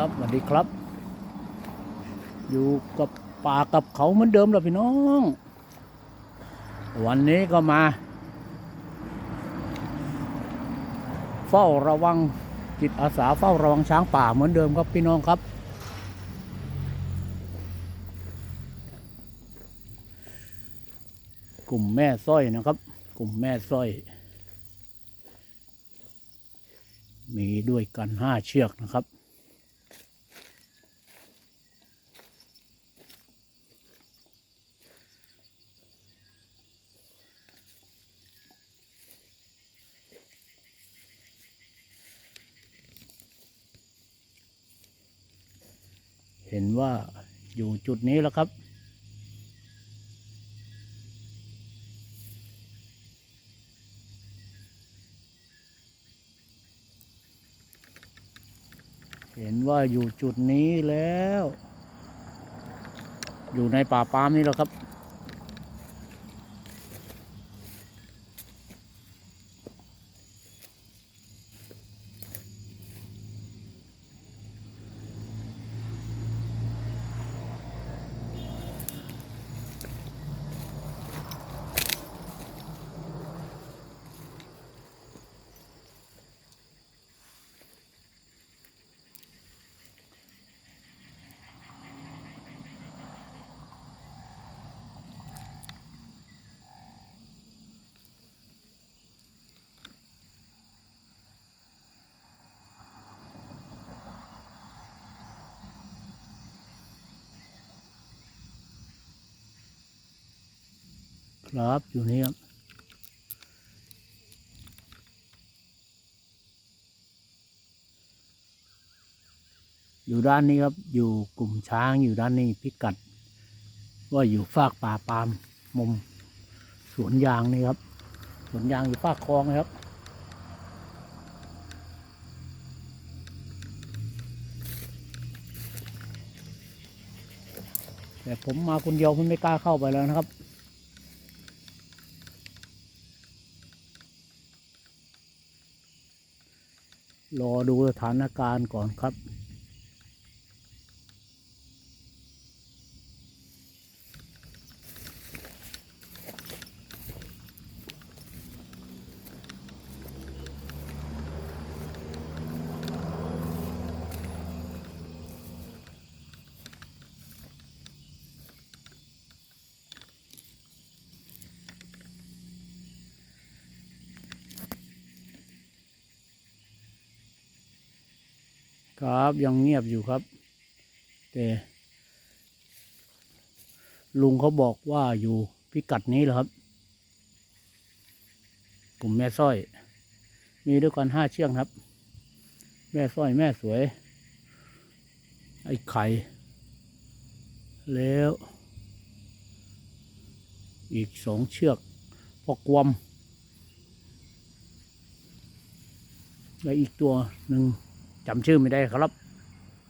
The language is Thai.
ครับสวัสดีครับ อยู่กับป่ากับเขาเหมือนเดิมแล้วพี่น้อง วันนี้ก็มา เฝ้าระวังจิตอาสาเฝ้าระวังช้างป่าเหมือนเดิมครับพี่น้องครับ กลุ่มแม่สร้อยนะครับ กลุ่มแม่สร้อย มีด้วยกันห้าเชือกนะครับ เห็นว่าอยู่จุดนี้แล้วครับ เห็นว่าอยู่จุดนี้แล้ว อยู่ในป่าปามนี่แล้วครับ รับอยู่นี่ครับอยู่ด้านนี้ครับ อยู่กลุ่มช้างอยู่ด้านนี้พิกัด ว่าอยู่ฟากป่าปามมุมสวนยางนี่ครับ สวนยางอยู่ฟากคลองนะครับ แต่ผมมาคนเดียวผมไม่กล้าเข้าไปแล้วนะครับ รอดูสถานการณ์ก่อนครับ ครับยังเงียบอยู่ครับ แต่ลุงเขาบอกว่าอยู่พิกัดนี้แหละครับ กลุ่มแม่สร้อย มีด้วยกันห้าเชือกครับ แม่สร้อยแม่สวย ไอ้ไข่ แล้ว อีกสองเชือกพอกวมและอีกตัวหนึ่ง จำชื่อไม่ได้ครับ